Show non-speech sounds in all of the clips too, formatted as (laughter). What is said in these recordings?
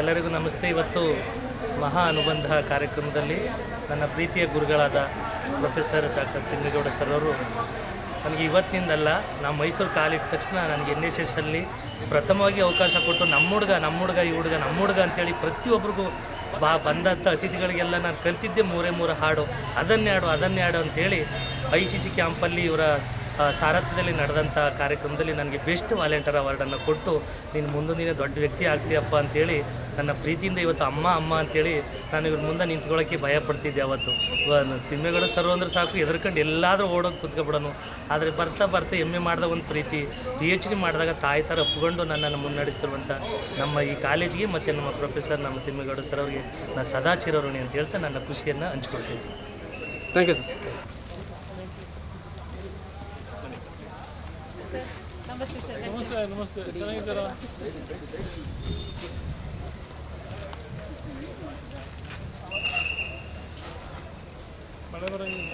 ಎಲ್ಲರಿಗೂ ನಮಸ್ತೆ. ಇವತ್ತು ಮಹಾ ಅನುಬಂಧ ಕಾರ್ಯಕ್ರಮದಲ್ಲಿ ನನ್ನ ಪ್ರೀತಿಯ ಗುರುಗಳಾದ ಪ್ರೊಫೆಸರ್ ಡಾಕ್ಟರ್ ತಿಮ್ಮೇಗೌಡ ಸರ್ ಅವರು. ನನಗೆ ಇವತ್ತಿನಿಂದಲ್ಲ ನಾವು ಮೈಸೂರು ಕಾಲಿಟ್ಟ ತಕ್ಷಣ ನನಗೆ ಎನ್ ಎಸ್ ಎಸ್ ಅಲ್ಲಿ ಪ್ರಥಮವಾಗಿ ಅವಕಾಶ ಕೊಟ್ಟು ನಮ್ಮ ಹುಡುಗ ನಮ್ಮ ಹುಡುಗ, ಈ ಹುಡುಗ, ನಮ್ಮ ಹುಡುಗ ಅಂತೇಳಿ ಪ್ರತಿಯೊಬ್ಬರಿಗೂ ಬಾ, ಬಂದಂಥ ಅತಿಥಿಗಳಿಗೆಲ್ಲ ನಾನು ಕಲ್ತಿದ್ದೆ. ಮೂರೇ ಮೂರು ಹಾಡು, ಅದನ್ನೇ ಹಾಡು ಅದನ್ನೇ ಹಾಡು ಅಂತೇಳಿ ಐ ಸಿ ಸಿ ಕ್ಯಾಂಪಲ್ಲಿ ಇವರ ಸಾರಥ್ಯದಲ್ಲಿ ನಡೆದಂಥ ಕಾರ್ಯಕ್ರಮದಲ್ಲಿ ನನಗೆ ಬೆಸ್ಟ್ ವಾಲೆಂಟರ್ ಅವಾರ್ಡನ್ನು ಕೊಟ್ಟು, ನೀನು ಮುಂದೆ ನೀನು ದೊಡ್ಡ ವ್ಯಕ್ತಿ ಆಗ್ತೀಯಪ್ಪ ಅಂತೇಳಿ, ನನ್ನ ಪ್ರೀತಿಯಿಂದ ಇವತ್ತು ಅಮ್ಮ ಅಮ್ಮ ಅಂತೇಳಿ ನಾನು ಇವ್ರ ಮುಂದೆ ನಿಂತ್ಕೊಳ್ಳೋಕ್ಕೆ ಭಯ ಪಡ್ತಿದ್ದೆ ಅವತ್ತು. ತಿಮ್ಮೆಗಳು ಸರ್ವ ಸರ್ ಅಂದ್ರೆ ಸಾಕು ಎದುರ್ಕೊಂಡು ಎಲ್ಲಾದರೂ ಓಡೋಗಿ ಕೂತ್ಕೊಬಿಡೋನು. ಆದರೆ ಬರ್ತಾ ಬರ್ತಾ ಎಮ್ಮೆ ಮಾಡಿದ ಒಂದು ಪ್ರೀತಿ ಪಿ ಎಚ್ ಡಿ ಮಾಡಿದಾಗ ತಾಯಿ ಥರ ಒಪ್ಕೊಂಡು ನನ್ನನ್ನು ಮುನ್ನಡೆಸ್ತಿರುವಂಥ ನಮ್ಮ ಈ ಕಾಲೇಜಿಗೆ ಮತ್ತು ನಮ್ಮ ಪ್ರೊಫೆಸರ್ ನಮ್ಮ ತಿಮ್ಮೇಗೌಡ ಸರ್ ಅವರಿಗೆ ನಾನು ಸದಾ ಚಿರಋಣಿ ಅಂತ ಹೇಳ್ತಾ ನನ್ನ ಖುಷಿಯನ್ನು ಹಂಚ್ಕೊಳ್ತೀನಿ. ಥ್ಯಾಂಕ್ ಯು ಸರ್ ನಮಸ್ತೆ ಸರ್ ನಮಸ್ತೆ ನಮಸ್ತೆ ಚೆನ್ನಾಗಿದ್ದೀರಾ ಮಳೆ ಬರಂಗಿಲ್ಲ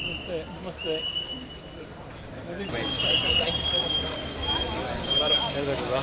ನಮಸ್ತೆ ನಮಸ್ತೆ ಹೇಳ್ಬೇಕಲ್ವಾ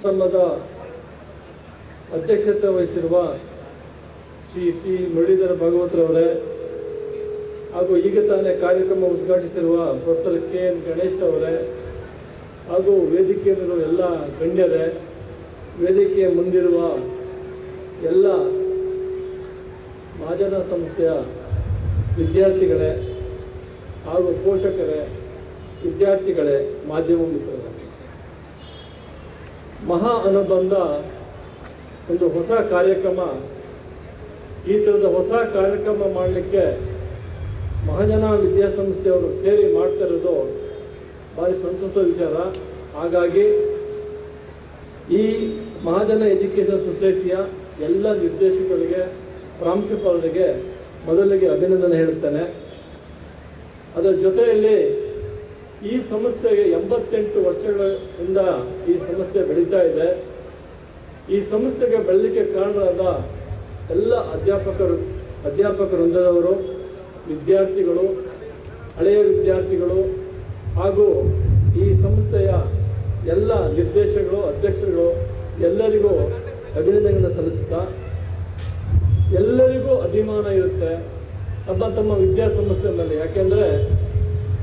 ಸಂಘದ ಅಧ್ಯಕ್ಷತೆ ವಹಿಸಿರುವ ಶ್ರೀ ಟಿ ಮುರಳೀಧರ ಭಾಗವತರವರೇ ಹಾಗೂ ಈಗ ತಾನೇ ಕಾರ್ಯಕ್ರಮ ಉದ್ಘಾಟಿಸಿರುವ ಪ್ರೊಫೆಸರ್ ಕೆ ಎನ್ ಗಣೇಶ್ ಅವರೇ ಹಾಗೂ ವೇದಿಕೆಯಲ್ಲಿರುವ ಎಲ್ಲ ಗಣ್ಯರೇ, ವೇದಿಕೆಯ ಮುಂದಿರುವ ಎಲ್ಲ ಮಹಾಜನ ಸಂಸ್ಥೆಯ ವಿದ್ಯಾರ್ಥಿಗಳೇ ಹಾಗೂ ಪೋಷಕರೇ, ವಿದ್ಯಾರ್ಥಿಗಳೇ, ಮಾಧ್ಯಮ ಮಿತ್ರರೇ. ಮಹಾ ಅನುಬಂಧ ಒಂದು ಹೊಸ ಕಾರ್ಯಕ್ರಮ, ಈ ಥರದ ಹೊಸ ಕಾರ್ಯಕ್ರಮ ಮಾಡಲಿಕ್ಕೆ ಮಹಾಜನ ವಿದ್ಯಾಸಂಸ್ಥೆಯವರು ಸೇರಿ ಮಾಡ್ತಾ ಇರೋದು ಭಾರಿ ಸಂತೋಷದ ವಿಚಾರ. ಹಾಗಾಗಿ ಈ ಮಹಾಜನ ಎಜುಕೇಷನ್ ಸೊಸೈಟಿಯ ಎಲ್ಲ ನಿರ್ದೇಶಕರಿಗೆ, ಪ್ರಾಂಶುಪಾಲರಿಗೆ ಮೊದಲಿಗೆ ಅಭಿನಂದನೆ ಹೇಳುತ್ತೇನೆ. ಅದರ ಜೊತೆಯಲ್ಲಿ ಈ ಸಂಸ್ಥೆಗೆ ಎಂಬತ್ತೆಂಟು ವರ್ಷಗಳಿಂದ ಈ ಸಂಸ್ಥೆ ಬೆಳೀತಾ ಇದೆ. ಈ ಸಂಸ್ಥೆಗೆ ಬೆಳಲಿಕ್ಕೆ ಕಾರಣರಾದ ಎಲ್ಲ ಅಧ್ಯಾಪಕರು, ಅಧ್ಯಾಪಕ ವೃಂದದವರು ವಿದ್ಯಾರ್ಥಿಗಳು, ಹಳೆಯ ವಿದ್ಯಾರ್ಥಿಗಳು ಹಾಗೂ ಈ ಸಂಸ್ಥೆಯ ಎಲ್ಲ ನಿರ್ದೇಶಕರು, ಅಧ್ಯಕ್ಷರುಗಳು ಎಲ್ಲರಿಗೂ ಅಭಿನಂದನೆಗಳನ್ನು ಸಲ್ಲಿಸುತ್ತಾ ಎಲ್ಲರಿಗೂ ಅಭಿಮಾನ ಇರುತ್ತೆ ತಮ್ಮ ತಮ್ಮ ವಿದ್ಯಾಸಂಸ್ಥೆ ಮೇಲೆ. ಯಾಕೆಂದರೆ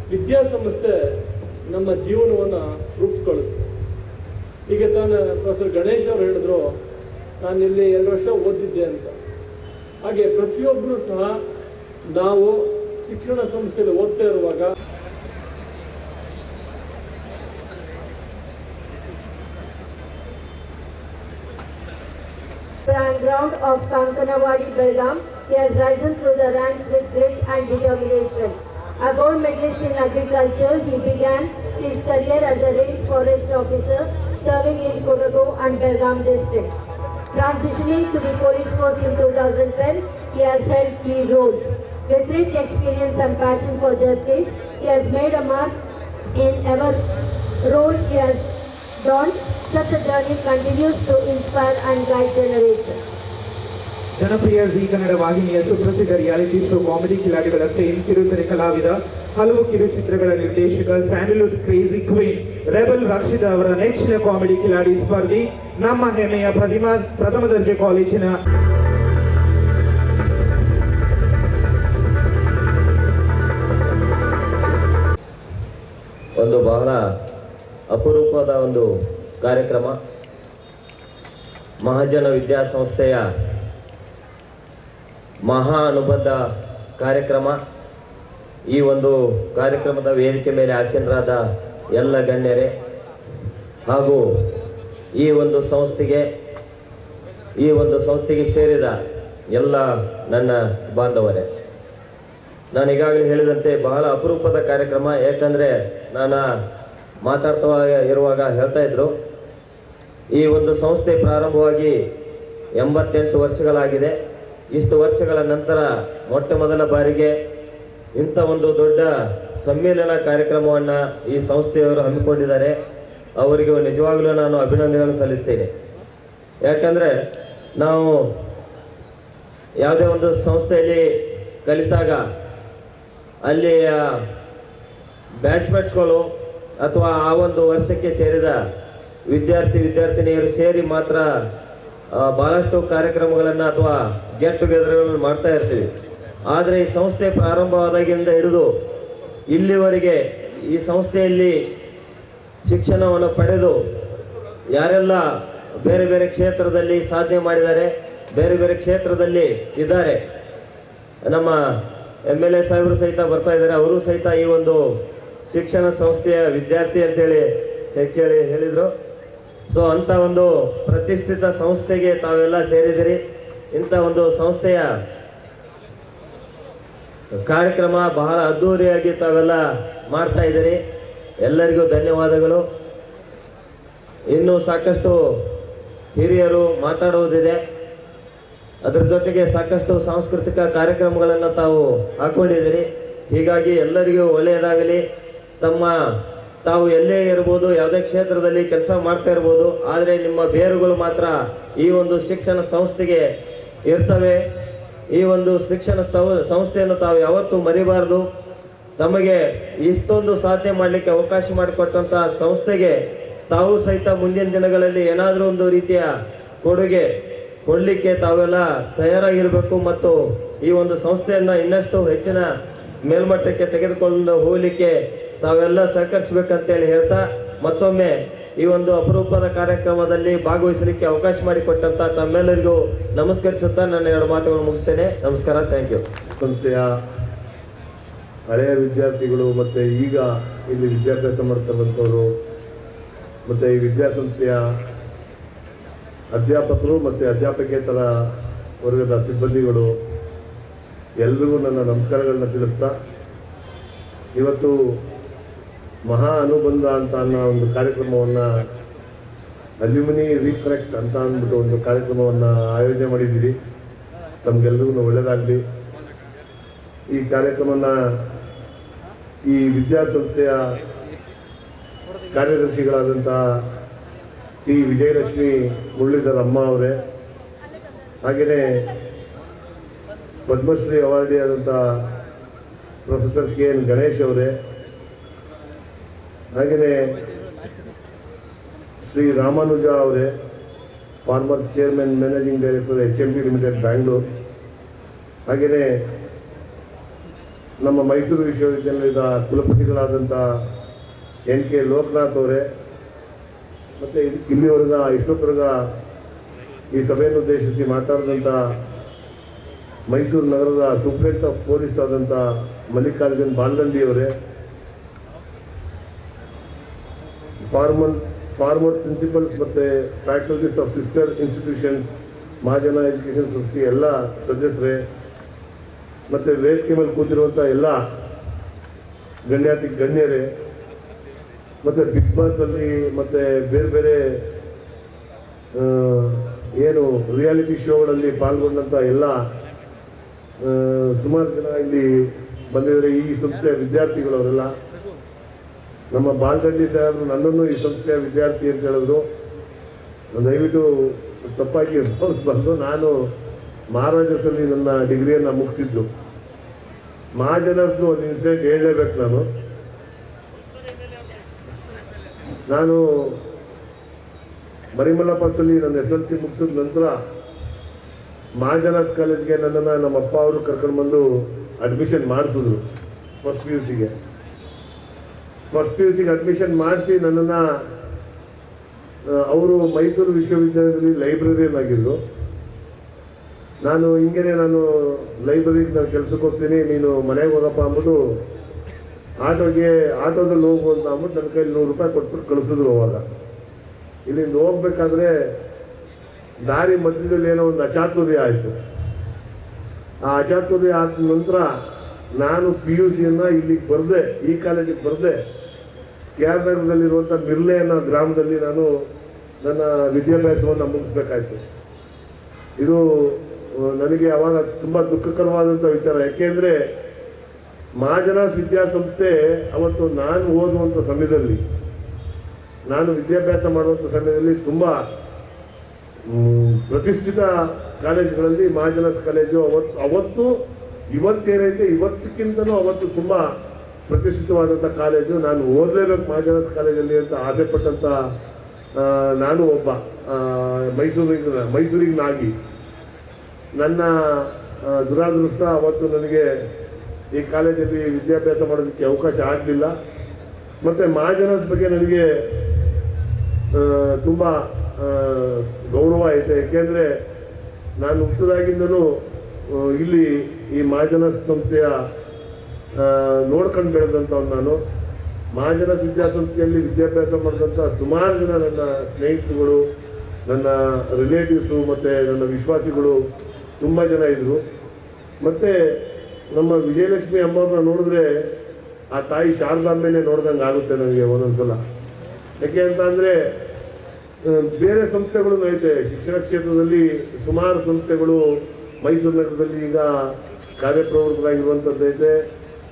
ವಿದ್ಯಾಸಂಸ್ಥೆ ನಮ್ಮ ಜೀವನವನ್ನು ರೂಪಿಸ್ಕೊಳ್ಳುತ್ತೆ. ಈಗ ತಾನು ಪ್ರೊಫೆಸರ್ ಗಣೇಶ್ ಅವರು ಹೇಳಿದ್ರು ಇಲ್ಲಿ ಎರಡು ವರ್ಷ ಓದಿದ್ದೆ ಅಂತ. ಹಾಗೆ ಪ್ರತಿಯೊಬ್ಬರೂ ಸಹ ನಾವು ಶಿಕ್ಷಣ ಸಂಸ್ಥೆಯಲ್ಲಿ ಓದ್ತಾ ಇರುವಾಗ ground of Kankanawadi Belgaum, he has risen through the ranks with grit and determination. A gold medalist in agriculture, he began his career as a range forest officer serving in Kodagu and Belgaum districts. Transitioning to the police force in 2010, he has held key roles. With rich experience and passion for justice, he has made a mark in every role he has done. Such a journey continues to inspire and guide generations. ಜನಪ್ರಿಯ G Kannada ವಾಹಿನಿಯ ಸುಪ್ರಸಿದ್ಧ reality show comedy ಕಿಲಾಡಿಗಳ fame ಕಿರುತೆರೆ ಕಲಾವಿದ ಹಲವು ಕಿರುಚಿತ್ರಗಳ ನಿರ್ದೇಶಕ Sandalwood crazy queen rebel Rakshita ಅವರ ನೆಚ್ಚಿನ ಕಾಮಿಡಿ ಕಿಲಾಡಿ ಸ್ಪರ್ಧಿ ನಮ್ಮ ಹೆಮ್ಮೆಯ ಪ್ರತಿಮಾ ಪ್ರಥಮ ದರ್ಜೆ ಕಾಲೇಜಿನ ಅಪರೂಪದ ಒಂದು ಕಾರ್ಯಕ್ರಮ. ಮಹಾಜನ ವಿದ್ಯಾಸಂಸ್ಥೆಯ ಮಹಾ ಅನುಬಂಧ ಕಾರ್ಯಕ್ರಮ. ಈ ಒಂದು ಕಾರ್ಯಕ್ರಮದ ವೇದಿಕೆ ಮೇಲೆ ಆಸೀನರಾದ ಎಲ್ಲ ಗಣ್ಯರೇ, ಹಾಗೂ ಈ ಒಂದು ಸಂಸ್ಥೆಗೆ, ಈ ಒಂದು ಸಂಸ್ಥೆಗೆ ಸೇರಿದ ಎಲ್ಲ ನನ್ನ ಬಾಂಧವರೇ. ನಾನು ಈಗಾಗಲೇ ಹೇಳಿದಂತೆ ಬಹಳ ಅಪರೂಪದ ಕಾರ್ಯಕ್ರಮ, ಯಾಕಂದರೆ ನಾನು ಮಾತಾಡ್ತಾ ಇರುವಾಗ ಹೇಳ್ತಾ ಇದ್ರು, ಈ ಒಂದು ಸಂಸ್ಥೆ ಪ್ರಾರಂಭವಾಗಿ ಎಂಬತ್ತೆಂಟು ವರ್ಷಗಳಾಗಿದೆ. ಇಷ್ಟು ವರ್ಷಗಳ ನಂತರ ಮೊಟ್ಟ ಮೊದಲ ಬಾರಿಗೆ ಇಂಥ ಒಂದು ದೊಡ್ಡ ಸಮ್ಮೇಳನ ಕಾರ್ಯಕ್ರಮವನ್ನು ಈ ಸಂಸ್ಥೆಯವರು ಹಮ್ಮಿಕೊಂಡಿದ್ದಾರೆ. ಅವರಿಗೆ ನಿಜವಾಗಲೂ ನಾನು ಅಭಿನಂದನೆಗಳನ್ನು ಸಲ್ಲಿಸ್ತೇನೆ. ಯಾಕಂದರೆ ನಾವು ಯಾವುದೇ ಒಂದು ಸಂಸ್ಥೆಯಲ್ಲಿ ಕಲಿತಾಗ ಅಲ್ಲಿಯ ಬ್ಯಾಚ್ಮೆಟ್ಸ್ಗಳು ಅಥವಾ ಆ ಒಂದು ವರ್ಷಕ್ಕೆ ಸೇರಿದ ವಿದ್ಯಾರ್ಥಿ, ವಿದ್ಯಾರ್ಥಿನಿಯರು ಸೇರಿ ಮಾತ್ರ ಭಾಳಷ್ಟು ಕಾರ್ಯಕ್ರಮಗಳನ್ನು ಅಥವಾ ಗೆಟ್ ಟುಗೆದರ್ಗಳನ್ನು ಮಾಡ್ತಾ ಇರ್ತೀವಿ. ಆದರೆ ಈ ಸಂಸ್ಥೆ ಪ್ರಾರಂಭವಾದಾಗಿಂದ ಹಿಡಿದು ಇಲ್ಲಿವರೆಗೆ ಈ ಸಂಸ್ಥೆಯಲ್ಲಿ ಶಿಕ್ಷಣವನ್ನು ಪಡೆದು ಯಾರೆಲ್ಲ ಬೇರೆ ಬೇರೆ ಕ್ಷೇತ್ರದಲ್ಲಿ ಸಾಧನೆ ಮಾಡಿದ್ದಾರೆ, ಬೇರೆ ಬೇರೆ ಕ್ಷೇತ್ರದಲ್ಲಿ ಇದ್ದಾರೆ, ನಮ್ಮ ಎಂ ಎಲ್ ಎ ಸಾಹೇಬರು ಸಹಿತ ಬರ್ತಾ ಇದ್ದಾರೆ, ಅವರು ಸಹಿತ ಈ ಒಂದು ಶಿಕ್ಷಣ ಸಂಸ್ಥೆಯ ವಿದ್ಯಾರ್ಥಿ ಅಂತೇಳಿ ಕೇಳಿ ಹೇಳಿದರು. ಸೊ ಅಂಥ ಒಂದು ಪ್ರತಿಷ್ಠಿತ ಸಂಸ್ಥೆಗೆ ತಾವೆಲ್ಲ ಸೇರಿದಿರಿ. ಇಂಥ ಒಂದು ಸಂಸ್ಥೆಯ ಕಾರ್ಯಕ್ರಮ ಬಹಳ ಅದ್ಧೂರಿಯಾಗಿ ತಾವೆಲ್ಲ ಮಾಡ್ತಾ ಇದ್ದೀರಿ ಎಲ್ಲರಿಗೂ ಧನ್ಯವಾದಗಳು. ಇನ್ನೂ ಸಾಕಷ್ಟು ಹಿರಿಯರು ಮಾತಾಡುವುದಿದೆ. ಅದರ ಜೊತೆಗೆ ಸಾಕಷ್ಟು ಸಾಂಸ್ಕೃತಿಕ ಕಾರ್ಯಕ್ರಮಗಳನ್ನು ತಾವು ಹಾಕೊಂಡಿದ್ದೀರಿ ಹೀಗಾಗಿ ಎಲ್ಲರಿಗೂ ಒಳ್ಳೆಯದಾಗಲಿ. ತಮ್ಮ ತಾವು ಎಲ್ಲೇ ಇರ್ಬೋದು, ಯಾವುದೇ ಕ್ಷೇತ್ರದಲ್ಲಿ ಕೆಲಸ ಮಾಡ್ತಾ ಇರ್ಬೋದು, ಆದರೆ ನಿಮ್ಮ ಬೇರುಗಳು ಮಾತ್ರ ಈ ಒಂದು ಶಿಕ್ಷಣ ಸಂಸ್ಥೆಗೆ ಇರ್ತವೆ. ಈ ಒಂದು ಶಿಕ್ಷಣ ಸಂಸ್ಥೆಯನ್ನು ತಾವು ಯಾವತ್ತೂ ಮರಿಬಾರ್ದು. ತಮಗೆ ಇಷ್ಟೊಂದು ಸಾಧನೆ ಮಾಡಲಿಕ್ಕೆ ಅವಕಾಶ ಮಾಡಿಕೊಟ್ಟಂಥ ಸಂಸ್ಥೆಗೆ ತಾವು ಸಹಿತ ಮುಂದಿನ ದಿನಗಳಲ್ಲಿ ಏನಾದರೂ ಒಂದು ರೀತಿಯ ಕೊಡುಗೆ ಕೊಡಲಿಕ್ಕೆ ತಾವೆಲ್ಲ ತಯಾರಾಗಿರಬೇಕು ಮತ್ತು ಈ ಒಂದು ಸಂಸ್ಥೆಯನ್ನು ಇನ್ನಷ್ಟು ಹೆಚ್ಚಿನ ಮೇಲ್ಮಟ್ಟಕ್ಕೆ ತೆಗೆದುಕೊಂಡು ಹೋಗಲಿಕ್ಕೆ ತಾವೆಲ್ಲ ಸಹಕರಿಸಬೇಕಂತೇಳಿ ಹೇಳ್ತಾ ಮತ್ತೊಮ್ಮೆ ಈ ಒಂದು ಅಪರೂಪದ ಕಾರ್ಯಕ್ರಮದಲ್ಲಿ ಭಾಗವಹಿಸಲಿಕ್ಕೆ ಅವಕಾಶ ಮಾಡಿಕೊಟ್ಟಂತ ತಮ್ಮೆಲ್ಲರಿಗೂ ನಮಸ್ಕರಿಸುತ್ತಾ ನನ್ನ ಎರಡು ಮಾತುಗಳನ್ನು ಮುಗಿಸ್ತೇನೆ. ನಮಸ್ಕಾರ ಥ್ಯಾಂಕ್ ಯು ಸಂಸ್ಥೆಯ ಹಳೆಯ ವಿದ್ಯಾರ್ಥಿಗಳು ಮತ್ತು ಈಗ ಇಲ್ಲಿ ವಿದ್ಯಾಭ್ಯಾಸ ಮಾಡ್ತಕ್ಕಂಥವರು ಮತ್ತು ಈ ವಿದ್ಯಾಸಂಸ್ಥೆಯ ಅಧ್ಯಾಪಕರು ಮತ್ತು ಅಧ್ಯಾಪಕೇತರ ವರ್ಗದ ಸಿಬ್ಬಂದಿಗಳು, ಎಲ್ರಿಗೂ ನನ್ನ ನಮಸ್ಕಾರಗಳನ್ನ ತಿಳಿಸ್ತಾ, ಇವತ್ತು ಮಹಾ ಅನುಬಂಧ ಅಂತ ಅನ್ನೋ ಒಂದು ಕಾರ್ಯಕ್ರಮವನ್ನು ಅಲ್ಯೂಮಿನಿ ರೀಕರೆಕ್ಟ್ ಅಂತ ಅಂದ್ಬಿಟ್ಟು ಒಂದು ಕಾರ್ಯಕ್ರಮವನ್ನು ಆಯೋಜನೆ ಮಾಡಿದ್ದೀವಿ. ತಮಗೆಲ್ಲರಿಗೂ ಒಳ್ಳೆಯದಾಗಲಿ ಈ ಕಾರ್ಯಕ್ರಮನ ಈ ವಿದ್ಯಾಸಂಸ್ಥೆಯ ಕಾರ್ಯದರ್ಶಿಗಳಾದಂಥ ಟಿ. ವಿಜಯಲಕ್ಷ್ಮಿ ಮುರಳೀಧರ್ ಅಮ್ಮ ಅವರೇ ಹಾಗೆಯೇ ಪದ್ಮಶ್ರೀ ಅವಾರ್ಡಿ ಆದಂಥ ಪ್ರೊಫೆಸರ್ ಕೆ. ಎನ್. ಗಣೇಶ್ ಅವರೇ ಹಾಗೆಯೇ ಶ್ರೀ ರಾಮಾನುಜ ಅವರೇ former chairman managing director H M P limited Bangalore ಹಾಗೆಯೇ ನಮ್ಮ ಮೈಸೂರು ವಿಶ್ವವಿದ್ಯಾಲಯದ ಕುಲಪತಿಗಳಾದಂಥ ಎನ್ ಕೆ ಲೋಕನಾಥ್ ಅವರೇ, ಮತ್ತು ಇಲ್ಲಿವರೆಗ ಇಷ್ಟೊತ್ತರೆಗ ಈ ಸಭೆಯನ್ನು ಉದ್ದೇಶಿಸಿ ಮಾತಾಡಿದಂಥ ಮೈಸೂರು ನಗರದ ಸೂಪ್ರೆಂಟ್ ಆಫ್ ಪೊಲೀಸ್ ಆದಂಥ ಮಲ್ಲಿಕಾರ್ಜುನ್ ಬಾಲ್ದಂಡಿ ಅವರೇ ಫಾರ್ಮಲ್ ಫಾರ್ಮರ್ ಪ್ರಿನ್ಸಿಪಲ್ಸ್ ಮತ್ತು faculties of sister institutions Mahajana education society ಎಲ್ಲ ಸದಸ್ಯರೇ ಮತ್ತು ವೇದಿಕೆ ಮೇಲೆ ಕೂತಿರುವಂಥ ಎಲ್ಲ ಗಣ್ಯಾತಿ ಗಣ್ಯರೇ, ಮತ್ತು ಬಿಗ್ ಬಾಸಲ್ಲಿ ಮತ್ತು ಬೇರೆ ಬೇರೆ ಏನು ರಿಯಾಲಿಟಿ ಶೋಗಳಲ್ಲಿ ಪಾಲ್ಗೊಂಡಂಥ ಎಲ್ಲ ಸುಮಾರು ಜನ ಇಲ್ಲಿ ಬಂದಿದ್ದಾರೆ. ಈ ಸಂಸ್ಥೆಯ ವಿದ್ಯಾರ್ಥಿಗಳವರೆಲ್ಲ. ನಮ್ಮ ಬಾಲ್ದಂಡಿ ಸರ್ ನನ್ನನ್ನು ಈ ಸಂಸ್ಥೆಯ ವಿದ್ಯಾರ್ಥಿ ಅಂತ ಹೇಳಿದ್ರು. ದಯವಿಟ್ಟು ತಪ್ಪಾಗಿ ಬಂದು ನಾನು ಮಹಾರಾಜಸಲ್ಲಿ ನನ್ನ ಡಿಗ್ರಿಯನ್ನು ಮುಗಿಸಿದ್ದು. ಮಹಾಜನಸ್ದು ಒಂದು ಇನ್ಸಿಡೆಂಟ್ ಹೇಳಲೇಬೇಕು ನಾನು. ನಾನು ಮರಿಮಲ್ಲಪ್ಪಸಲ್ಲಿ ನನ್ನ ಎಸ್ ಎಲ್ ಸಿ ಮುಗಿಸಿದ ನಂತರ ಮಹಾಜನಸ್ ಕಾಲೇಜ್ಗೆ ನನ್ನನ್ನು ನಮ್ಮ ಅಪ್ಪ ಅವರು ಕರ್ಕೊಂಡು ಬಂದು ಅಡ್ಮಿಷನ್ ಮಾಡಿಸಿದ್ರು ಫಸ್ಟ್ ಪಿ ಯು ಸಿಗೆ ಫಸ್ಟ್ ಪಿ ಯು ಸಿಗೆ ಅಡ್ಮಿಷನ್ ಮಾಡಿಸಿ ನನ್ನನ್ನು ಅವರು ಮೈಸೂರು ವಿಶ್ವವಿದ್ಯಾಲಯದಲ್ಲಿ ಲೈಬ್ರರಿಯನ್ ಆಗಿದ್ದರು ನಾನು ಹಿಂಗೇನೆ ನಾನು ಲೈಬ್ರರಿಗೆ ನಾನು ಕೆಲ್ಸಕ್ಕೆ ಹೋಗ್ತೀನಿ, ನೀನು ಮನೆಗೆ ಹೋಗಪ್ಪ ಅಂದ್ಬಿಟ್ಟು ಆಟೋಗೆ, ಆಟೋದಲ್ಲಿ ಹೋಗು ಅಂತ ಅಂದ್ಬಿಟ್ಟು ನನ್ನ ಕೈಲಿ ನೂರು ರೂಪಾಯಿ ಕೊಟ್ಬಿಟ್ಟು ಕಳಿಸಿದ್ರು ಅವಾಗ. ಇಲ್ಲಿಂದ ಹೋಗ್ಬೇಕಾದ್ರೆ ದಾರಿ ಮಧ್ಯದಲ್ಲಿ ಏನೋ ಒಂದು ಅಚಾತುರ್ಯ ಆಯಿತು. ಆ ಅಚಾತುರ್ಯ ಆದ ನಂತರ ನಾನು ಪಿ ಯು ಸಿಯನ್ನು ಇಲ್ಲಿಗೆ ಬರದೆ, ಈ ಕಾಲೇಜಿಗೆ ಬರದೆ ಕೆ ಬಿರ್ಲೆ ನಗರದಲ್ಲಿರುವಂಥ ಮಿರ್ಲೆ ಅನ್ನೋ ಗ್ರಾಮದಲ್ಲಿ ನಾನು ನನ್ನ ವಿದ್ಯಾಭ್ಯಾಸವನ್ನು ಮುಗಿಸ್ಬೇಕಾಯ್ತು. ಇದು ನನಗೆ ಅವಾಗ ತುಂಬ ದುಃಖಕರವಾದಂಥ ವಿಚಾರ. ಯಾಕೆಂದರೆ ಮಹಾಜನಾಸ್ ವಿದ್ಯಾಸಂಸ್ಥೆ ಅವತ್ತು ನಾನು ಓದುವಂಥ ಸಮಯದಲ್ಲಿ, ನಾನು ವಿದ್ಯಾಭ್ಯಾಸ ಮಾಡುವಂಥ ಸಮಯದಲ್ಲಿ ತುಂಬ ಪ್ರತಿಷ್ಠಿತ ಕಾಲೇಜುಗಳಲ್ಲಿ ಮಹಾಜನಾಸ್ ಕಾಲೇಜು ಅವತ್ತು ಅವತ್ತು ಇವತ್ತೇನೈತೆ ಇವತ್ತಕ್ಕಿಂತಲೂ ಅವತ್ತು ತುಂಬ ಪ್ರತಿಷ್ಠಿತವಾದಂಥ ಕಾಲೇಜು ನಾನು ಓದಲೇಬೇಕು ಮಹಾಜನಸ್ ಕಾಲೇಜಲ್ಲಿ ಅಂತ ಆಸೆ ಪಟ್ಟಂಥ ನಾನು ಒಬ್ಬ ಮೈಸೂರಿಗೆ ಮೈಸೂರಿಗೆ ನಾಗಿ. ನನ್ನ ದುರಾದೃಷ್ಟ ಅವತ್ತು ನನಗೆ ಈ ಕಾಲೇಜಲ್ಲಿ ವಿದ್ಯಾಭ್ಯಾಸ ಮಾಡೋದಕ್ಕೆ ಅವಕಾಶ ಆಗಲಿಲ್ಲ. ಮತ್ತು ಮಹಾಜನಸ್ ಬಗ್ಗೆ ನನಗೆ ತುಂಬ ಗೌರವ ಐತೆ. ಏಕೆಂದರೆ ನಾನು ಹುಟ್ಟಿದಾಗಿಂದನೂ ಆ, ಇಲ್ಲಿ ಈ ಮಹಾಜನ ಸಂಸ್ಥೆಯ ನೋಡ್ಕೊಂಡು ಬೆಳೆದಂಥವ್ನು ನಾನು. ಮಹಾಜನ ವಿದ್ಯಾಸಂಸ್ಥೆಯಲ್ಲಿ ವಿದ್ಯಾಭ್ಯಾಸ ಮಾಡಿದಂಥ ಸುಮಾರು ಜನ ನನ್ನ ಸ್ನೇಹಿತರುಗಳು, ನನ್ನ ರಿಲೇಟಿವ್ಸು ಮತ್ತು ನನ್ನ ವಿಶ್ವಾಸಿಗಳು ತುಂಬ ಜನ ಇದ್ದರು ಮತ್ತು ನಮ್ಮ ವಿಜಯಲಕ್ಷ್ಮಿ ಅಮ್ಮವ್ರನ್ನ ನೋಡಿದ್ರೆ ಆ ತಾಯಿ ಶಾರದಾಂಬೆನೇ ನೋಡ್ದಂಗೆ ಆಗುತ್ತೆ ನನಗೆ ಒಂದೊಂದು ಸಲ ಯಾಕೆ ಅಂತ ಅಂದರೆ ಬೇರೆ ಸಂಸ್ಥೆಗಳು ಐತೆ. ಶಿಕ್ಷಣ ಕ್ಷೇತ್ರದಲ್ಲಿ ಸುಮಾರು ಸಂಸ್ಥೆಗಳು ಮೈಸೂರು ನಗರದಲ್ಲಿ ಈಗ ಕಾರ್ಯಪ್ರವೃತ್ತರಾಗಿರುವಂಥದ್ದು ಐತೆ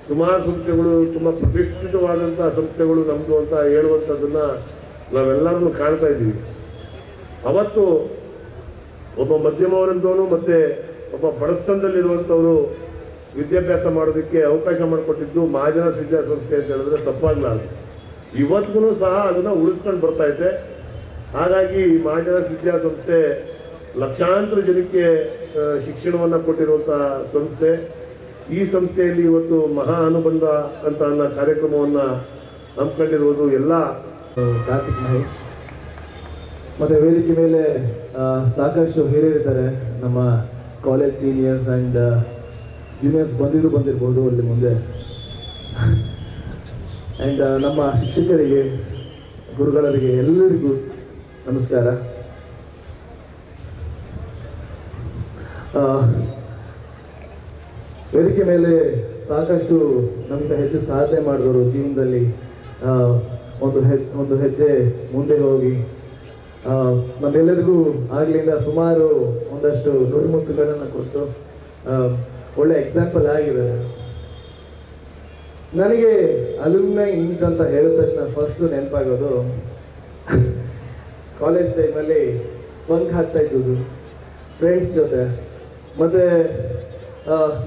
ಸುಮಾರು ಸಂಸ್ಥೆಗಳು, ತುಂಬ ಪ್ರತಿಷ್ಠಿತವಾದಂಥ ಸಂಸ್ಥೆಗಳು ನಮ್ಮದು ಅಂತ ಹೇಳುವಂಥದ್ದನ್ನು ನಾವೆಲ್ಲರೂ ಕಾಣ್ತಾ ಇದ್ದೀವಿ. ಅವತ್ತು ಒಬ್ಬ ಮಧ್ಯಮ ವರ್ಗದವನು ಮತ್ತು ಒಬ್ಬ ಬಡಸ್ತನದಲ್ಲಿರುವಂಥವರು ವಿದ್ಯಾಭ್ಯಾಸ ಮಾಡೋದಕ್ಕೆ ಅವಕಾಶ ಮಾಡಿಕೊಟ್ಟಿದ್ದು ಮಹಾಜನಸ್ ವಿದ್ಯಾಸಂಸ್ಥೆ ಅಂತ ಹೇಳಿದ್ರೆ ತಪ್ಪಾಗಲಾರ್ದು ಇವತ್ತಿಗೂ ಸಹ ಅದನ್ನು ಉಳಿಸ್ಕೊಂಡು ಬರ್ತಾ ಇದೆ ಹಾಗಾಗಿ ಮಹಾಜನಸ್ ವಿದ್ಯಾಸಂಸ್ಥೆ ಲಕ್ಷಾಂತರ ಜನಕ್ಕೆ ಶಿಕ್ಷಣವನ್ನು ಕೊಟ್ಟಿರುವಂಥ ಸಂಸ್ಥೆ. ಈ ಸಂಸ್ಥೆಯಲ್ಲಿ ಇವತ್ತು ಮಹಾ ಅನುಬಂಧ ಅಂತ ಅನ್ನೋ ಕಾರ್ಯಕ್ರಮವನ್ನು ಹಮ್ಮಿಕೊಂಡಿರುವುದು ಎಲ್ಲ. ಕಾರ್ತಿಕ್ ಮಹೇಶ್. ಮತ್ತು ವೇದಿಕೆ ಮೇಲೆ ಸಾಕಷ್ಟು ಹಿರಿಯರಿದ್ದಾರೆ. ನಮ್ಮ ಕಾಲೇಜ್ ಸೀನಿಯರ್ಸ್ ಆ್ಯಂಡ್ ಜೂನಿಯರ್ಸ್ ಬಂದಿದ್ರು ಬಂದಿರ್ಬೋದು ಅಲ್ಲಿ ಮುಂದೆ. ಆ್ಯಂಡ್ ನಮ್ಮ ಶಿಕ್ಷಕರಿಗೆ, ಗುರುಗಳರಿಗೆ ಎಲ್ಲರಿಗೂ ನಮಸ್ಕಾರ ಆ, ವೇದಿಕೆ ಮೇಲೆ ಸಾಕಷ್ಟು ನಮ್ಮ ಹೆಚ್ಚು ಸಾಧನೆ ಮಾಡಿದವರು ಜೀವನದಲ್ಲಿ ಒಂದು ಹೆಜ್ ಒಂದು ಹೆಜ್ಜೆ ಮುಂದೆ ಹೋಗಿ ನಮ್ಮೆಲ್ಲರಿಗೂ ಆಗಲಿಂದ ಸುಮಾರು ಒಂದಷ್ಟು ನುಡಿಮುತ್ತುಗಳನ್ನು ಕೊಟ್ಟು ಒಳ್ಳೆ ಎಕ್ಸಾಂಪಲ್ ಆಗಿದೆ ನನಗೆ ಅಲುಮ್ನೈ ಇಂಕ್ ಅಂತ ಹೇಳಿದ ತಕ್ಷಣ ಫಸ್ಟ್ ನೆನಪಾಗೋದು ಕಾಲೇಜ್ ಟೈಮಲ್ಲಿ ಬಂಕ್ ಹಾಕ್ತಾ ಇದ್ದದ್ದು ಫ್ರೆಂಡ್ಸ್ ಜೊತೆ. ಮತ್ತೆ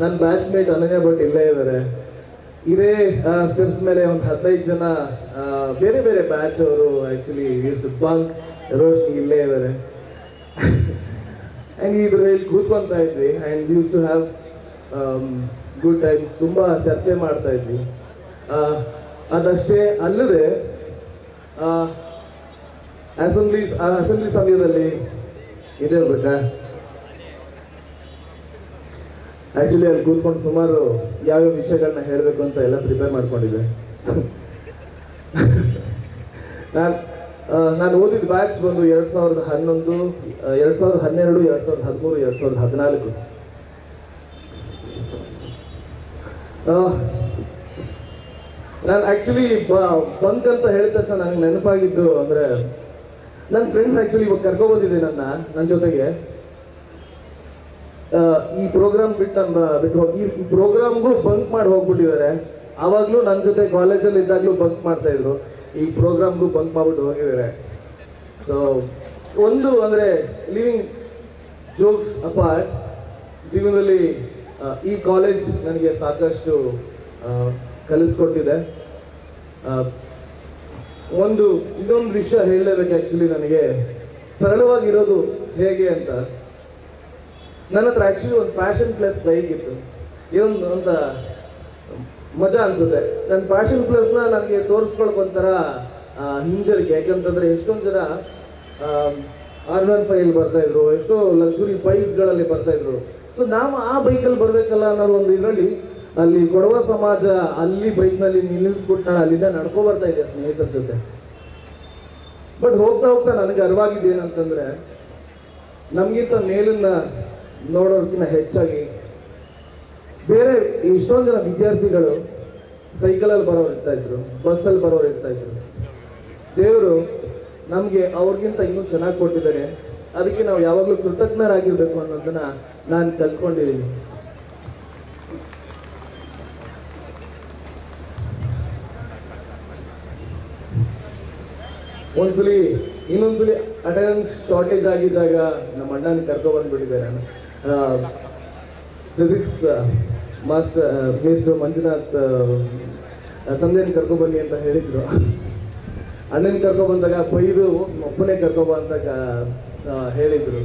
ನನ್ನ ಬ್ಯಾಚ್ಮೇಟ್ ಅನನ್ಯ ಭಟ್ ಇಲ್ಲೇ ಇದ್ದಾರೆ ಇದೇ ಸ್ಟೆಪ್ಸ್ ಮೇಲೆ ಒಂದು ಹದಿನೈದು ಜನ ಬೇರೆ ಬೇರೆ ಬ್ಯಾಚ್ ಅವರು ಆ್ಯಕ್ಚುಲಿ ಯೂಸ್ ಬಂಕ್ ರೋಶ್ನಿ ಇಲ್ಲೇ ಇದ್ದಾರೆ ಆ್ಯಂಡ್ (laughs) ಇದ್ರಲ್ಲಿ ಕೂತ್ಕೊಂತ ಇದ್ವಿ. And use to have good time ತುಂಬ ಚರ್ಚೆ ಮಾಡ್ತಾ ಇದ್ವಿ. ಅದಷ್ಟೇ ಅಲ್ಲದೆ ಅಸೆಂಬ್ಲೀಸ್ ಅಸೆಂಬ್ಲಿ ಸಮಯದಲ್ಲಿ, ಇದೇ ಬೇಕಾ ಆ್ಯಕ್ಚುಲಿ ಅಲ್ಲಿ ಕೂತ್ಕೊಂಡು ಸುಮಾರು ಯಾವ್ಯಾವ ವಿಷಯಗಳನ್ನ ಹೇಳಬೇಕು ಅಂತ ಎಲ್ಲ ಪ್ರಿಪೇರ್ ಮಾಡ್ಕೊಂಡಿದ್ದೆ. ನಾನು ನಾನು ಓದಿದ ಬ್ಯಾಚ್ ಬಂದು ಎರಡು ಸಾವಿರದ ಹನ್ನೊಂದು ಎರಡು ಸಾವಿರದ ಹನ್ನೆರಡು, ಎರಡು ಸಾವಿರದ ಹದಿಮೂರು, ಎರಡು ಸಾವಿರದ ಹದಿನಾಲ್ಕು. ನಾನು ಆ್ಯಕ್ಚುಲಿ ಬಂಕ್ ಅಂತ ಹೇಳಿದ ತಕ್ಷಣ ನನಗೆ ನೆನಪಾಗಿದ್ದು ಅಂದರೆ ನನ್ನ ಫ್ರೆಂಡ್ಸ್ ಆ್ಯಕ್ಚುಲಿ ಇವಾಗ ಕರ್ಕೊಬೋದಿದೆ ನನ್ನ ನನ್ನ ಜೊತೆಗೆ. ಈ ಪ್ರೋಗ್ರಾಮ್ ಬಿಟ್ಟು ಬಿಟ್ಟು ಹೋಗಿ ಈ ಪ್ರೋಗ್ರಾಮ್ಗೂ ಬಂಕ್ ಮಾಡಿ ಹೋಗ್ಬಿಟ್ಟಿದ್ದಾರೆ. ಆವಾಗಲೂ ನನ್ನ ಜೊತೆ ಕಾಲೇಜಲ್ಲಿ ಇದ್ದಾಗಲೂ ಬಂಕ್ ಮಾಡ್ತಾ ಇದ್ರು. ಈ ಪ್ರೋಗ್ರಾಮ್ಗೂ ಬಂಕ್ ಮಾಡ್ಬಿಟ್ಟು ಹೋಗಿದ್ದಾರೆ. ಸೊ ಒಂದು ಅಂದರೆ ಲಿವಿಂಗ್ ಜೋಕ್ಸ್ ಅಪಾರ್ಟ್ ಜೀವನದಲ್ಲಿ ಈ ಕಾಲೇಜ್ ನನಗೆ ಸಾಕಷ್ಟು ಕಲಿಸ್ಕೊಟ್ಟಿದೆ. ಒಂದು, ಇನ್ನೊಂದು ವಿಷಯ ಹೇಳಲೇಬೇಕು ಆ್ಯಕ್ಚುಲಿ ನನಗೆ. ಸರಳವಾಗಿರೋದು ಹೇಗೆ ಅಂತ. ನನ್ನ ಹತ್ರ ಆ್ಯಕ್ಚುಲಿ ಒಂದು ಪ್ಯಾಷನ್ ಪ್ಲಸ್ ಬೈಕ್ ಇತ್ತು. ಇದೊಂದು ಅಂತ ಮಜಾ ಅನಿಸುತ್ತೆ. ನನ್ನ ಪ್ಯಾಷನ್ ಪ್ಲಸ್ನ ನನಗೆ ತೋರಿಸ್ಕೊಂಡು ಒಂಥರ ಹಿಂಜರಿಕೆ. ಯಾಕಂತಂದ್ರೆ ಎಷ್ಟೊಂದು ಜನ ಆರ್ ಒನ್ ಫೈವ್ ಬರ್ತಾಯಿದ್ರು ಎಷ್ಟೋ ಲಕ್ಸುರಿ ಬೈಕ್ಸ್ಗಳಲ್ಲಿ ಬರ್ತಾಯಿದ್ರು ಸೊ ನಾವು ಆ ಬೈಕಲ್ಲಿ ಬರಬೇಕಲ್ಲ ಅನ್ನೋ ಒಂದು ಇದರಲ್ಲಿ, ಅಲ್ಲಿ ಕೊಡವ ಸಮಾಜ ಅಲ್ಲಿ ಬೈಕ್ನಲ್ಲಿ ನಿಲ್ಲಿಸ್ಬಿಟ್ಟು ಅಲ್ಲಿಂದ ನಡ್ಕೊ ಬರ್ತಾ ಇದೆ ಸ್ನೇಹಿತರ ಜೊತೆ. ಬಟ್ ಹೋಗ್ತಾ ಹೋಗ್ತಾ ನನಗೆ ಅರಿವಾಗಿದ್ದು ಏನಂತಂದ್ರೆ ನಮಗಿಂತ ಮೇಲನ್ನ ನೋಡೋದಕ್ಕಿಂತ ಹೆಚ್ಚಾಗಿ ಬೇರೆ ಇಷ್ಟೊಂದು ಜನ ವಿದ್ಯಾರ್ಥಿಗಳು ಸೈಕಲಲ್ಲಿ ಬರೋರು ಇರ್ತಾ ಇದ್ರು ಬಸ್ಸಲ್ಲಿ ಬರೋರು ಇರ್ತಾ ಇದ್ರು. ದೇವರು ನಮಗೆ ಅವ್ರಿಗಿಂತ ಇನ್ನೂ ಚೆನ್ನಾಗಿ ಕೊಟ್ಟಿದ್ದಾರೆ. ಅದಕ್ಕೆ ನಾವು ಯಾವಾಗಲೂ ಕೃತಜ್ಞರಾಗಿರ್ಬೇಕು ಅನ್ನೋದನ್ನ ನಾನು ಕಲ್ತ್ಕೊಂಡಿದ್ದೀನಿ. ಒಂದ್ಸಲಿ ಇನ್ನೊಂದ್ಸಲಿ ಅಟೆಂಡೆನ್ಸ್ ಶಾರ್ಟೇಜ್ ಆಗಿದ್ದಾಗ ನಮ್ಮ ಅಣ್ಣನ ಕರ್ಕೊಬಂದ್ಬಿಟ್ಟಿದ್ದೆ ನಾನು ಫಿಸಿಕ್ಸ್ ಮಾಸ್ಟರ್ ಮಿಸ್ಟರ್ ಮಂಜುನಾಥ್ ತಂದೆಯನ್ನು ಕರ್ಕೊಬನ್ನಿ ಅಂತ ಹೇಳಿದ್ರು. ಅಣ್ಣನ ಕರ್ಕೊಬಂದಾಗ ಬೈದು ಒಬ್ಬನೇ ಕರ್ಕೊಬ ಅಂತ ಹೇಳಿದ್ರು.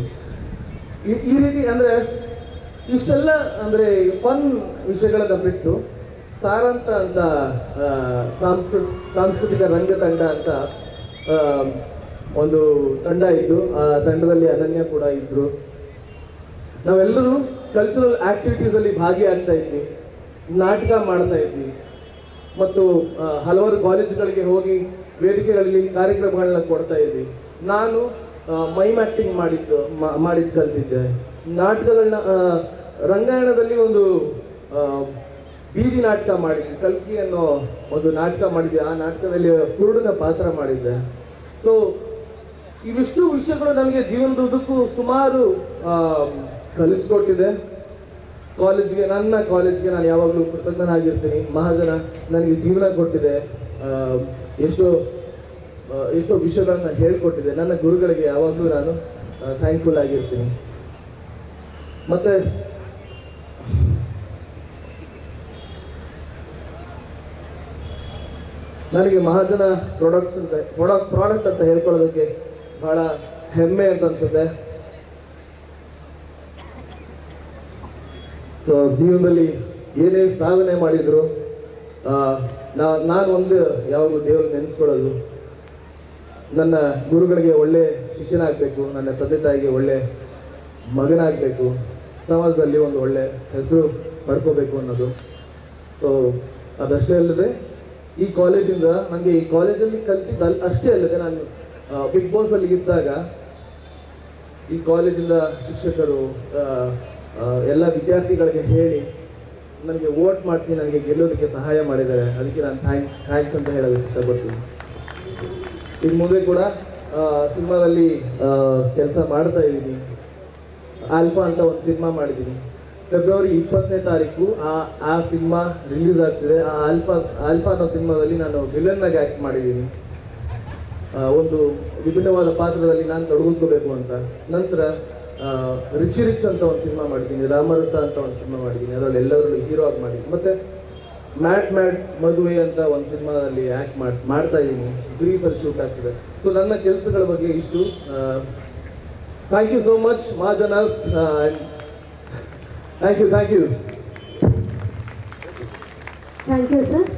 ಈ ರೀತಿ ಅಂದ್ರೆ ಇಷ್ಟೆಲ್ಲ ಅಂದ್ರೆ ಫನ್ ವಿಷಯಗಳನ್ನ ಬಿಟ್ಟು ಸಾರಂತ ಅಂತ ಆ, ಸಾಂಸ್ಕೃತಿಕ ಸಾಂಸ್ಕೃತಿಕ ರಂಗತಂಡ ಅಂತ ಒಂದು ತಂಡ ಇದ್ದು ಆ ತಂಡದಲ್ಲಿ ಅನನ್ಯ ಕೂಡ ಇದ್ರು. ನಾವೆಲ್ಲರೂ ಕಲ್ಚರಲ್ ಆಕ್ಟಿವಿಟೀಸ್ ಅಲ್ಲಿ ಭಾಗಿಯಾಗ್ತಾ ಇದ್ವಿ, ನಾಟಕ ಮಾಡ್ತಾ ಇದ್ವಿ. ಮತ್ತು ಹಲವಾರು ಕಾಲೇಜುಗಳಿಗೆ ಹೋಗಿ ವೇದಿಕೆಗಳಲ್ಲಿ ಕಾರ್ಯಕ್ರಮಗಳನ್ನ ಕೊಡ್ತಾ ಇದ್ವಿ. ನಾನು ಮೈಮ್ ಆಕ್ಟಿಂಗ್ ಮಾಡಿದ್ದು ಮಾಡಿದ್ ಮಾಡಿದ್ದು ಕಲ್ತಿದ್ದೆ. ನಾಟಕಗಳನ್ನ ರಂಗಾಯಣದಲ್ಲಿ ಒಂದು ಬೀದಿ ನಾಟಕ ಮಾಡಿದ್ವಿ. ಕಲ್ಕಿ ಅನ್ನೋ ಒಂದು ನಾಟಕ ಮಾಡಿದ್ದೆ ಆ ನಾಟಕದಲ್ಲಿ ಕುರುಡನ ಪಾತ್ರ ಮಾಡಿದ್ದೆ. ಸೊ ಇವಿಷ್ಟು ವಿಷಯಗಳು ನನಗೆ ಜೀವನದುದ್ದಕ್ಕೂ ಸುಮಾರು ಕಲಿಸ್ಕೊಟ್ಟಿದೆ. ಕಾಲೇಜ್ಗೆ, ನನ್ನ ಕಾಲೇಜ್ಗೆ ನಾನು ಯಾವಾಗಲೂ ಕೃತಜ್ಞನಾಗಿರ್ತೀನಿ. ಮಹಾಜನ ನನಗೆ ಜೀವನ ಕೊಟ್ಟಿದೆ. ಎಷ್ಟೋ ಎಷ್ಟೋ ವಿಷಯಗಳನ್ನ ಹೇಳ್ಕೊಟ್ಟಿದೆ. ನನ್ನ ಗುರುಗಳಿಗೆ ಯಾವಾಗಲೂ ನಾನು ಥ್ಯಾಂಕ್ಫುಲ್ ಆಗಿರ್ತೀನಿ. ಮತ್ತೆ, ನನಗೆ ಮಹಾಜನ ಪ್ರಾಡಕ್ಟ್ಸ್ ಅಂತ ಪ್ರಾಡಕ್ಟ್ ಪ್ರಾಡಕ್ಟ್ ಅಂತ ಹೇಳ್ಕೊಳ್ಳೋದಕ್ಕೆ ಬಹಳ ಹೆಮ್ಮೆ ಅಂತ ಅನ್ಸುತ್ತೆ. ಸೊ ಜೀವನದಲ್ಲಿ ಏನೇ ಸಾಧನೆ ಮಾಡಿದ್ರು ನಾ, ನಾನು ಒಂದು ಯಾವಾಗಲೂ ದೇವರು ನೆನೆಸ್ಕೊಳ್ಳೋದು. ನನ್ನ ಗುರುಗಳಿಗೆ ಒಳ್ಳೆ ಶಿಷ್ಯನಾಗಬೇಕು, ನನ್ನ ತಂದೆ ತಾಯಿಗೆ ಒಳ್ಳೆ ಮಗನಾಗಬೇಕು, ಸಮಾಜದಲ್ಲಿ ಒಂದು ಒಳ್ಳೆ ಹೆಸರು ಪಡ್ಕೋಬೇಕು ಅನ್ನೋದು. ಸೊ ಅದಷ್ಟೇ ಅಲ್ಲದೆ, ಈ ಕಾಲೇಜಿಂದ ನನಗೆ ಈ ಕಾಲೇಜಲ್ಲಿ ಕಲ್ತಿದ್ದ ಅಷ್ಟೇ ಅಲ್ಲದೆ ನಾನು ಬಿಗ್ ಬಾಸಲ್ಲಿ ಇದ್ದಾಗ ಈ ಕಾಲೇಜಿಂದ ಶಿಕ್ಷಕರು ಎಲ್ಲ ವಿದ್ಯಾರ್ಥಿಗಳಿಗೆ ಹೇಳಿ ನನಗೆ ವೋಟ್ ಮಾಡಿಸಿ ನನಗೆ ಗೆಲ್ಲೋದಕ್ಕೆ ಸಹಾಯ ಮಾಡಿದ್ದಾರೆ. ಅದಕ್ಕೆ ನಾನು ಥ್ಯಾಂಕ್ ಥ್ಯಾಂಕ್ಸ್ ಅಂತ ಹೇಳೋದಕ್ಕೆ ಇಷ್ಟಪಡ್ತೀನಿ. ಇನ್ನು ಮುಂದೆ ಕೂಡ ಸಿನಿಮಾದಲ್ಲಿ ಕೆಲಸ ಮಾಡ್ತಾ ಇದ್ದೀನಿ. ಆಲ್ಫಾ ಅಂತ ಒಂದು ಸಿನಿಮಾ ಮಾಡಿದ್ದೀನಿ. ಫೆಬ್ರವರಿ ಇಪ್ಪತ್ತನೇ ತಾರೀಕು ಆ ಆ ಸಿನಿಮಾ ರಿಲೀಸ್ ಆಗ್ತಿದೆ. ಆ ಆಲ್ಫಾ ಆಲ್ಫಾ ಅನ್ನೋ ಸಿನಿಮಾದಲ್ಲಿ ನಾನು ವಿಲನ್ನಾಗಿ ಆ್ಯಕ್ಟ್ ಮಾಡಿದ್ದೀನಿ. ಒಂದು ವಿಭಿನ್ನವಾದ ಪಾತ್ರದಲ್ಲಿ ನಾನು ತೊಡಗಿಸ್ಕೋಬೇಕು ಅಂತ. ನಂತರ ರಿಚಿ ರಿಚ್ ಅಂತ ಒಂದು ಸಿನಿಮಾ ಮಾಡಿದ್ದೀನಿ ರಾಮರಸ ಅಂತ ಒಂದು ಸಿನಿಮಾ ಮಾಡಿದ್ದೀನಿ ಅದರಲ್ಲಿ ಎಲ್ಲರಲ್ಲೂ ಹೀರೋ ಆಗಿ ಮಾಡಿದ್ದೀನಿ. ಮತ್ತೆ ಮ್ಯಾಟ್ ಮ್ಯಾಟ್ ಮದುವೆ ಅಂತ ಒಂದು ಸಿನಿಮಾದಲ್ಲಿ ಆ್ಯಕ್ಟ್ ಮಾಡಿ ಮಾಡ್ತಾ ಇದ್ದೀನಿ. ಗ್ರೀಸಲ್ಲಿ ಶೂಟ್ ಆಗ್ತಿದೆ. ಸೊ ನನ್ನ ಕೆಲಸಗಳ ಬಗ್ಗೆ ಇಷ್ಟು. Thank you so much Mahajanas thank you thank you thank you sir